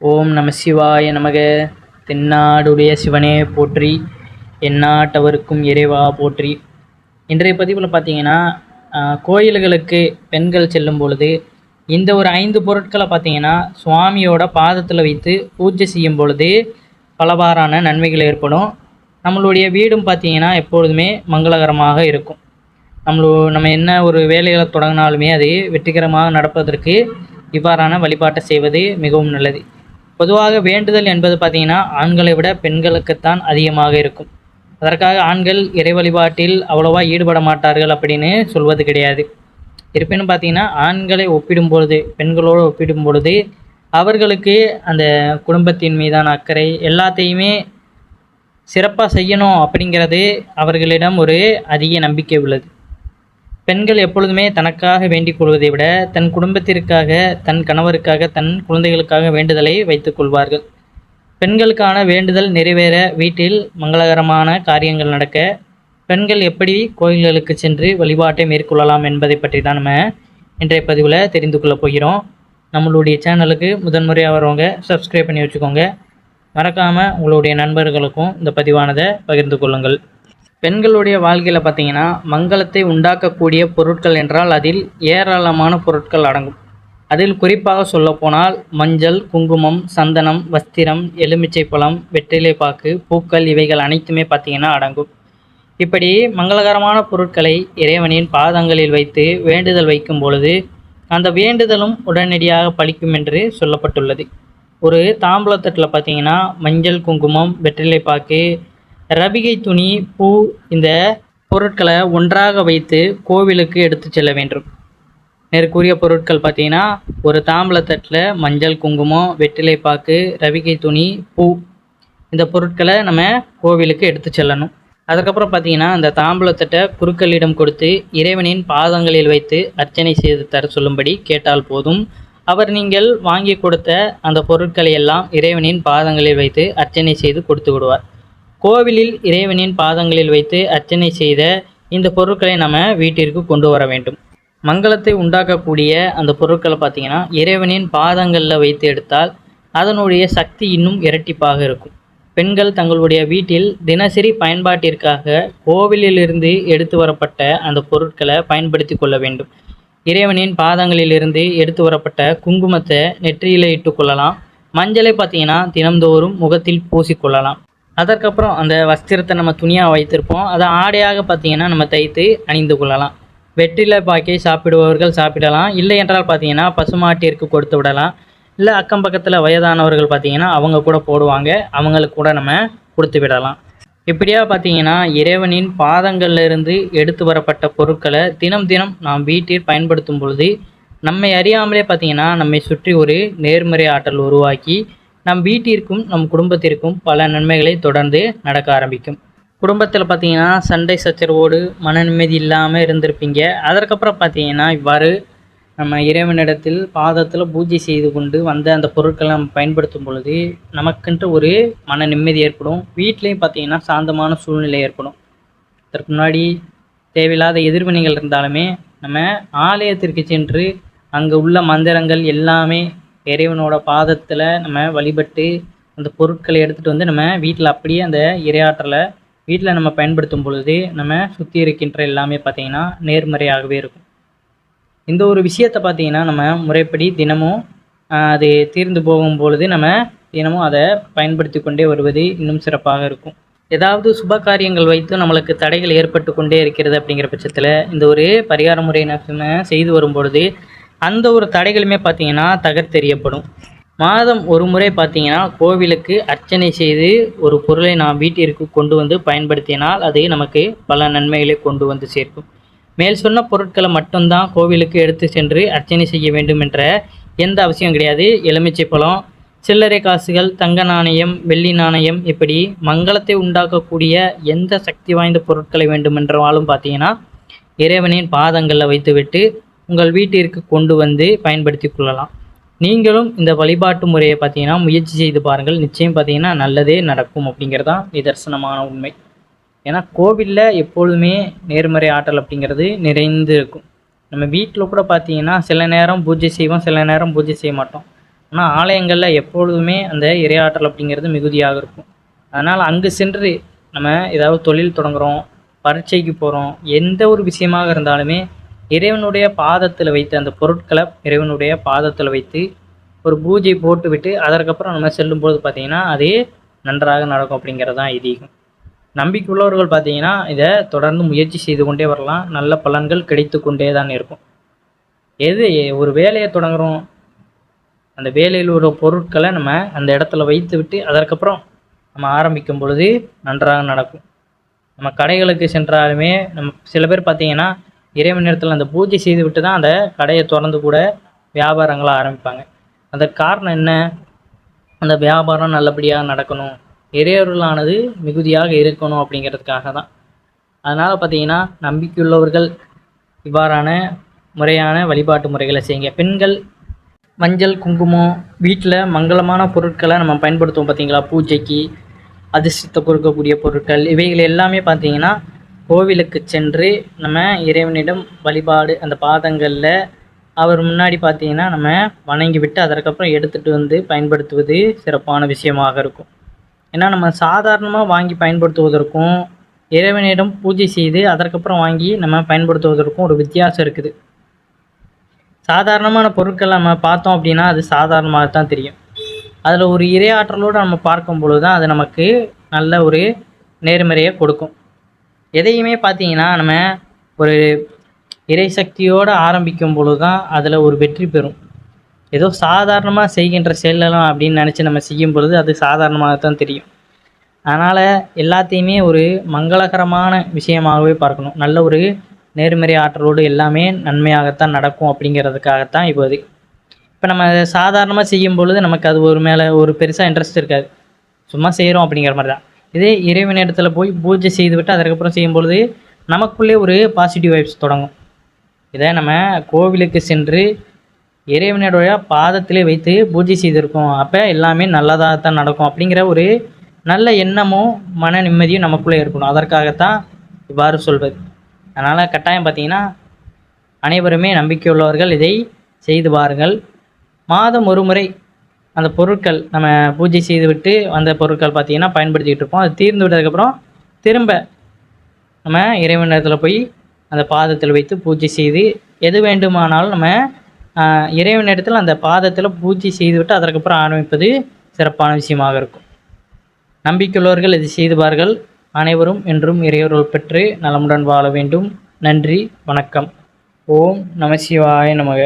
ஓம் நம சிவாய நமக. தென்னாடுடைய சிவனே போற்றி எந்நாட்டவருக்கும் இறைவா போற்றி. இன்றைய பதிவில் பார்த்தீங்கன்னா கோயில்களுக்கு பெண்கள் செல்லும் பொழுது இந்த ஒரு ஐந்து பொருட்களை பார்த்தீங்கன்னா சுவாமியோட பாதத்தில் வைத்து பூஜை செய்யும் பொழுது பலவாறான நன்மைகள் ஏற்படும். நம்மளுடைய வீடும் பார்த்தீங்கன்னா எப்பொழுதுமே மங்களகரமாக இருக்கும். நம்மளோ நம்ம என்ன ஒரு வேலைகளை தொடங்கினாலுமே அது வெற்றிகரமாக நடப்பதற்கு இவ்வாறான வழிபாட்டை செய்வது மிகவும் நல்லது. பொதுவாக வேண்டுதல் என்பது பார்த்திங்கன்னா ஆண்களை விட பெண்களுக்குத்தான் அதிகமாக இருக்கும். அதற்காக ஆண்கள் இறை வழிபாட்டில் அவ்வளோவா ஈடுபட மாட்டார்கள் அப்படின்னு சொல்வது கிடையாது. இருப்பினும் பார்த்தீங்கன்னா ஆண்களை ஒப்பிடும் பொழுது பெண்களோடு ஒப்பிடும் பொழுது அவர்களுக்கு அந்த குடும்பத்தின் மீதான அக்கறை எல்லாத்தையுமே சிறப்பாக செய்யணும் அப்படிங்கிறது அவர்களிடம் ஒரு அதிக நம்பிக்கை உள்ளது. பெண்கள் எப்பொழுதுமே தனக்காக வேண்டிக் கொள்வதை விட தன் குடும்பத்திற்காக தன் கணவருக்காக தன் குழந்தைகளுக்காக வேண்டுதலை வைத்துக் கொள்வார்கள். பெண்களுக்கான வேண்டுதல் நிறைவேற வீட்டில் மங்களகரமான காரியங்கள் நடக்க பெண்கள் எப்படி கோயில்களுக்கு சென்று வழிபாட்டை மேற்கொள்ளலாம் என்பதை பற்றி தான் நம்ம இன்றைய பதிவில் தெரிந்து கொள்ளப் போகிறோம். நம்மளுடைய சேனலுக்கு முதன்முறையாக வரவங்க சப்ஸ்கிரைப் பண்ணி வச்சுக்கோங்க. மறக்காமல் உங்களுடைய நண்பர்களுக்கும் இந்த பதிவானதை பகிர்ந்து கொள்ளுங்கள். பெண்களுடைய வாழ்க்கையில் பார்த்தீங்கன்னா மங்களத்தை உண்டாக்கக்கூடிய பொருட்கள் என்றால் அதில் ஏராளமான பொருட்கள் அடங்கும். அதில் குறிப்பாக சொல்லப்போனால் மஞ்சள் குங்குமம் சந்தனம் வஸ்திரம் எலுமிச்சை பழம் வெற்றிலைப்பாக்கு பூக்கள் இவைகள் அனைத்துமே பார்த்தீங்கன்னா அடங்கும். இப்படி மங்களகரமான பொருட்களை இறைவனின் பாதங்களில் வைத்து வேண்டுதல் வைக்கும் பொழுது அந்த வேண்டுதலும் உடனடியாக பலிக்கும் என்று சொல்லப்பட்டுள்ளது. ஒரு தாம்பூலத்தட்டில் பார்த்தீங்கன்னா மஞ்சள் குங்குமம் வெற்றிலைப்பாக்கு ரபிகை துணி பூ இந்த பொருட்களை ஒன்றாக வைத்து கோவிலுக்கு எடுத்து செல்ல வேண்டும். மேற்கூறிய பொருட்கள் பார்த்தீங்கன்னா ஒரு தாம்பலத்தட்டில் மஞ்சள் குங்குமம் வெற்றிலைப்பாக்கு ரவிகை துணி பூ இந்த பொருட்களை நம்ம கோவிலுக்கு எடுத்து செல்லணும். அதுக்கப்புறம் பார்த்தீங்கன்னா அந்த தாம்பூலத்தட்டை குருக்களிடம் கொடுத்து இறைவனின் பாதங்களில் வைத்து அர்ச்சனை செய்து தர சொல்லும்படி கேட்டால் போதும். அவர் நீங்கள் வாங்கி கொடுத்த அந்த பொருட்களை எல்லாம் இறைவனின் பாதங்களில் வைத்து அர்ச்சனை செய்து கொடுத்து விடுவார். கோவிலில் இறைவனின் பாதங்களில் வைத்து அர்ச்சனை செய்த இந்த பொருட்களை நம்ம வீட்டிற்கு கொண்டு வர வேண்டும். மங்களத்தை உண்டாக்கக்கூடிய அந்த பொருட்களை பார்த்திங்கன்னா இறைவனின் பாதங்களில் வைத்து எடுத்தால் அதனுடைய சக்தி இன்னும் இரட்டிப்பாக இருக்கும். பெண்கள் தங்களுடைய வீட்டில் தினசரி பயன்பாட்டிற்காக கோவிலிலிருந்து எடுத்து வரப்பட்ட அந்த பொருட்களை பயன்படுத்தி கொள்ள வேண்டும். இறைவனின் பாதங்களிலிருந்து எடுத்து வரப்பட்ட குங்குமத்தை நெற்றியில் இட்டுக்கொள்ளலாம் மஞ்சளை பார்த்தீங்கன்னா தினம்தோறும் முகத்தில் பூசிக்கொள்ளலாம் அதற்கப்புறம் அந்த வஸ்திரத்தை நம்ம துணியாக வைத்திருப்போம். அதை ஆடையாக பார்த்தீங்கன்னா நம்ம தைத்து அணிந்து கொள்ளலாம். வெற்றிலை பாக்கி சாப்பிடுபவர்கள் சாப்பிடலாம். இல்லை என்றால் பார்த்தீங்கன்னா பசுமாட்டிற்கு கொடுத்து விடலாம். இல்லை அக்கம் பக்கத்தில் வயதானவர்கள் பார்த்தீங்கன்னா அவங்க கூட போடுவாங்க. அவங்களுக்கு கூட நம்ம கொடுத்து விடலாம். இப்படியா பார்த்தீங்கன்னா இறைவனின் பாதங்கள்லேருந்து எடுத்து வரப்பட்ட பொருட்களை தினம் தினம் நாம் வீட்டில் பயன்படுத்தும் பொழுது நம்மை அறியாமலே பார்த்தீங்கன்னா நம்மை சுற்றி ஒரு நேர்மறை ஆற்றல் உருவாக்கி நம் வீட்டிற்கும் நம் குடும்பத்திற்கும் பல நன்மைகளை தொடர்ந்து நடக்க ஆரம்பிக்கும். குடும்பத்தில் பார்த்தீங்கன்னா சண்டை சச்சரவோடு மன நிம்மதி இல்லாமல் இருந்திருப்பீங்க. அதற்கப்புறம் பார்த்தீங்கன்னா இவ்வாறு நம்ம இறைவனிடத்தில் பாதத்தில் பூஜை செய்து கொண்டு வந்த அந்த பொருட்களை நம்ம பயன்படுத்தும் பொழுது நமக்கென்று ஒரு மன நிம்மதி ஏற்படும். வீட்லேயும் பார்த்தீங்கன்னா சாந்தமான சூழ்நிலை ஏற்படும். அதற்கு முன்னாடி தேவையில்லாத எதிர்வினைகள் இருந்தாலுமே நம்ம ஆலயத்திற்கு சென்று அங்கே உள்ள மந்திரங்கள் எல்லாமே இறைவனோட பாதத்தில் நம்ம வழிபட்டு அந்த பொருட்களை எடுத்துகிட்டு வந்து நம்ம வீட்டில் அப்படியே அந்த இரையாற்றலை வீட்டில் நம்ம பயன்படுத்தும் பொழுது நம்ம சுற்றி இருக்கின்ற எல்லாமே பார்த்திங்கன்னா நேர்மறையாகவே இருக்கும். இந்த ஒரு விஷயத்தை பார்த்தீங்கன்னா நம்ம முறைப்படி தினமும் அது தீர்ந்து போகும் பொழுது நம்ம தினமும் அதை பயன்படுத்தி கொண்டே வருவது இன்னும் சிறப்பாக இருக்கும். ஏதாவது சுப காரியங்கள் வைத்து நம்மளுக்கு தடைகள் ஏற்பட்டு கொண்டே இருக்கிறது அப்படிங்கிற பட்சத்தில் இந்த ஒரு பரிகார முறை நம்ம செய்து வரும் பொழுது அந்த ஒரு தடைகளுமே பார்த்தீங்கன்னா தகர்த்தெறியப்படும். மாதம் ஒரு முறை பார்த்தீங்கன்னா கோவிலுக்கு அர்ச்சனை செய்து ஒரு பொருளை நாம் வீட்டிற்கு கொண்டு வந்து பயன்படுத்தினால் அது நமக்கு பல நன்மைகளை கொண்டு வந்து சேர்க்கும். மேல் சொன்ன பொருட்களை மட்டும்தான் கோவிலுக்கு எடுத்து சென்று அர்ச்சனை செய்ய வேண்டும் என்ற எந்த அவசியம் கிடையாது. எலுமிச்சை பழம் சில்லறை காசுகள் தங்க நாணயம் வெள்ளி நாணயம் இப்படி மங்களத்தை உண்டாக்கக்கூடிய எந்த சக்தி வாய்ந்த பொருட்களை வேண்டுமென்றாலும் பார்த்தீங்கன்னா இறைவனின் பாதங்களில் வைத்துவிட்டு உங்கள் வீட்டிற்கு கொண்டு வந்து பயன்படுத்தி கொள்ளலாம். நீங்களும் இந்த வழிபாட்டு முறையை பார்த்தீங்கன்னா முயற்சி செய்து பாருங்கள். நிச்சயம் பார்த்தீங்கன்னா நல்லதே நடக்கும் அப்படிங்கிறது தான் நிதர்சனமான உண்மை. ஏன்னா கோவிலில் எப்பொழுதுமே நேர்மறை ஆற்றல் அப்படிங்கிறது நிறைந்து இருக்கும். நம்ம வீட்டில் கூட பார்த்தீங்கன்னா சில நேரம் பூஜை செய்வோம் சில நேரம் பூஜை செய்ய மாட்டோம். ஆனால் ஆலயங்களில் எப்பொழுதுமே அந்த இரையாற்றல் அப்படிங்கிறது மிகுதியாக இருக்கும். அதனால் அங்கு சென்று நம்ம ஏதாவது தொழில் தொடங்குகிறோம் பரீட்சைக்கு போகிறோம் எந்த ஒரு விஷயமாக இருந்தாலுமே இறைவனுடைய பாதத்தில் வைத்து அந்த பொருட்களை இறைவனுடைய பாதத்தில் வைத்து ஒரு பூஜை போட்டுவிட்டு அதற்கப்புறம் நம்ம செல்லும்போது பார்த்திங்கன்னா அதே நன்றாக நடக்கும் அப்படிங்கிறது தான் ஐதீகம். நம்பிக்கை உள்ளவர்கள் பார்த்தீங்கன்னா இதை தொடர்ந்து முயற்சி செய்து கொண்டே வரலாம். நல்ல பலன்கள் கிடைத்து கொண்டே தான் இருக்கும். எது ஒரு வேலையை தொடங்குறோம். அந்த வேலையில் உள்ள பொருட்களை நம்ம அந்த இடத்துல வைத்து விட்டு அதற்கப்புறம் நம்ம ஆரம்பிக்கும் பொழுது நன்றாக நடக்கும். நம்ம கடைகளுக்கு சென்றாலுமே நம்ம சில பேர் பார்த்தீங்கன்னா இறைவன் நேரத்தில் அந்த பூஜை செய்து விட்டு தான் அந்த கடையை திறந்து கூட வியாபாரங்களை ஆரம்பிப்பாங்க. அதற்கு காரணம் என்ன? அந்த வியாபாரம் நல்லபடியாக நடக்கணும். இறையருளானது மிகுதியாக இருக்கணும் அப்படிங்கிறதுக்காக தான் அதனால் பார்த்தீங்கன்னா நம்பிக்கையுள்ளவர்கள் இவ்வாறான முறையான வழிபாட்டு முறைகளை செய்யுங்க. பெண்கள் மஞ்சள் குங்குமம் வீட்டில் மங்களமான பொருட்களை நம்ம பயன்படுத்துவோம் பார்த்தீங்களா பூஜைக்கு அதிர்ஷ்டத்தை கொடுக்கக்கூடிய பொருட்கள் இவைகள் எல்லாமே பார்த்தீங்கன்னா கோவிலுக்கு சென்று நம்ம இறைவனிடம் வழிபாடு அந்த பாதங்களில் அவர் முன்னாடி பார்த்தீங்கன்னா நம்ம வணங்கி விட்டு அதற்கப்புறம் எடுத்துகிட்டு வந்து பயன்படுத்துவது சிறப்பான விஷயமாக இருக்கும். ஏன்னா நம்ம சாதாரணமாக வாங்கி பயன்படுத்துவதற்கும் இறைவனிடம் பூஜை செய்து அதற்கப்புறம் வாங்கி நம்ம பயன்படுத்துவதற்கும் ஒரு வித்தியாசம் இருக்குது. சாதாரணமான பொருட்கள் நம்ம பார்த்தோம் அப்படின்னா அது சாதாரணமாக தான் தெரியும். அதில் ஒரு இரையாற்றலோடு நம்ம பார்க்கும் பொழுது தான் அது நமக்கு நல்ல ஒரு நேர்மறையை கொடுக்கும். எதையுமே பார்த்தீங்கன்னா நம்ம ஒரு இறை சக்தியோடு ஆரம்பிக்கும் பொழுது தான் அதில் ஒரு வெற்றி பெறும். ஏதோ சாதாரணமாக செய்கின்ற செயலெல்லாம் அப்படின்னு நினச்சி நம்ம செய்யும் பொழுது அது சாதாரணமாக தான் தெரியும். அதனால் எல்லாத்தையுமே ஒரு மங்களகரமான விஷயமாகவே பார்க்கணும். நல்ல ஒரு நேர்மறை ஆற்றலோடு எல்லாமே நன்மையாகத்தான் நடக்கும் அப்படிங்கிறதுக்காகத்தான் இப்போ அது இப்போ நம்ம சாதாரணமாக செய்யும் பொழுது நமக்கு அது ஒரு மேலே ஒரு பெருசாக இன்ட்ரெஸ்ட் இருக்காது. சும்மா செய்கிறோம் அப்படிங்கிற மாதிரி தான் இதே இறைவன் இடத்துல போய் பூஜை செய்துவிட்டு அதற்கப்புறம் செய்யும் பொழுது நமக்குள்ளே ஒரு பாசிட்டிவ் வைப்ஸ் தொடங்கும். இதை நம்ம கோவிலுக்கு சென்று இறைவனுடைய பாதத்திலே வைத்து பூஜை செய்திருக்கோம். அப்போ எல்லாமே நல்லதாக தான் நடக்கும் அப்படிங்கிற ஒரு நல்ல எண்ணமும் மன நிம்மதியும் நமக்குள்ளே இருக்கணும். அதற்காகத்தான் இவ்வாறு சொல்வது. அதனால் கட்டாயம் பார்த்திங்கன்னா அனைவருமே நம்பிக்கையுள்ளவர்கள் இதை செய்து பாருங்கள் மாதம் ஒரு முறை அந்த பொருட்கள் நம்ம பூஜை செய்துவிட்டு அந்த பொருட்கள் பார்த்திங்கன்னா பயன்படுத்திக்கிட்டு இருப்போம். அது தீர்ந்து விட்டதுக்கப்புறம் திரும்ப நம்ம இறைவனிடத்தில் போய் அந்த பாதத்தில் வைத்து பூஜை செய்து எது வேண்டுமானாலும் நம்ம இறைவனிடத்தில் அந்த பாதத்தில் பூஜை செய்துவிட்டு அதற்கப்புறம் ஆரம்பிப்பது சிறப்பான விஷயமாக இருக்கும். நம்பிக்கையுள்ளவர்கள் இது செய்துவார்கள் அனைவரும் என்றும் இறையொருள் பெற்று நலமுடன் வாழ வேண்டும். நன்றி வணக்கம். ஓம் நம சிவாய நமக.